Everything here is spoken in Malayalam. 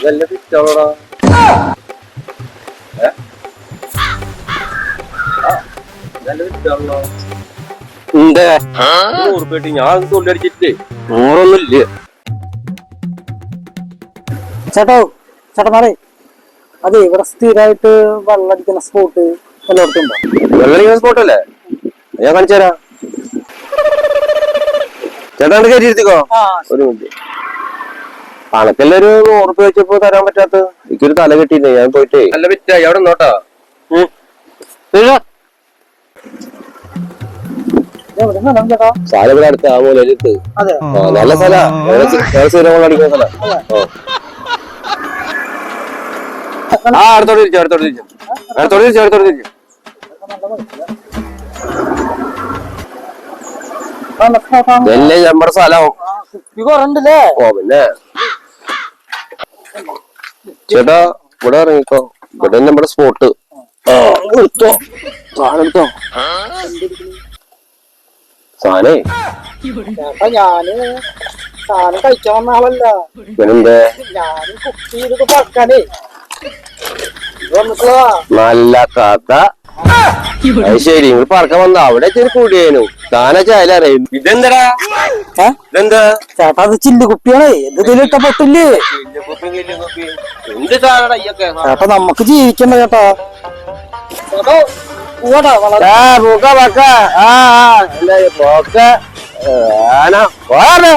നല്ല ഫിറ്റാണോടാ നല്ല ഫിറ്റാണല്ലോ എന്തേ? ഞാൻ തൊഴിലടിച്ചിട്ട് നൂറൊന്നുമില്ല. ചേട്ടോ ചേട്ടന്മാരെ അതെ ഇവിടെ സ്ഥിരമായിട്ട് വെള്ളം അടിക്കുന്ന സ്പോട്ട് എല്ലായിടത്തും ഉണ്ടോ? വെള്ളം സ്പോട്ട് അല്ലേ? ഞാൻ കാണിച്ചു തരാം ചേട്ടാ കയറ്റി എടുത്തിക്കോ ഒരു മിനിറ്റ്. കണക്കല്ല ഉറപ്പ് വെച്ചപ്പോ തരാൻ പറ്റാത്ത എനിക്കൊരു തല കിട്ടിയില്ല? ഞാൻ പോയിട്ടേ. നല്ല വിറ്റായി അവിടെ നോട്ടാ ഞമ്മടെ അടുത്ത് ആ നല്ല സ്ഥല. സ്ഥിരം അടിക്കുന്ന സ്ഥലം. ആ. അടുത്തോട്ട് തിരിച്ചു അടുത്തോട്ട് തിരിച്ചു. അടുത്തോട്ട് തിരിച്ചു അടുത്തോട്ട് തിരിച്ചു. നല്ല നമ്മുടെ സ്ഥലം. ഓ പിന്നെ. ചേട്ടാ ഇവിടെ ഇറങ്ങിക്കോ. ഇവിടെ നമ്മുടെ സ്പോട്ട് എടുത്തോ സാധനം എടുത്തോ സാധനേ. ചേട്ടാ ഞാൻ സാധനം കഴിക്കാൻ വന്ന ആളല്ല. പിന്നെന്തേ ഞാൻ കുപ്പി ചെയ്തിട്ട് പറക്കാനേ ഇത് വന്നിട്ടുള്ളതാ. നല്ല കഥ ശരി നിങ്ങൾ പറക്കാൻ വന്ന. അവിടെ കൂടിയേനു. താനെ ചായ ഇതെന്തടാ? ഏ? ഇതെന്താ? ചേട്ടാ അത് ചില്ല് കുപ്പിയാണേ. ഇട്ടപ്പെട്ടില്ലേ എന്ത് സാധനടാ ഇയൊക്കെ ചേട്ടാ നമുക്ക് ജീവിക്കണ്ട കേട്ടോ. ആ പൂക്ക പക്ക. ആ ആ പോക്ക. ആന പോരെ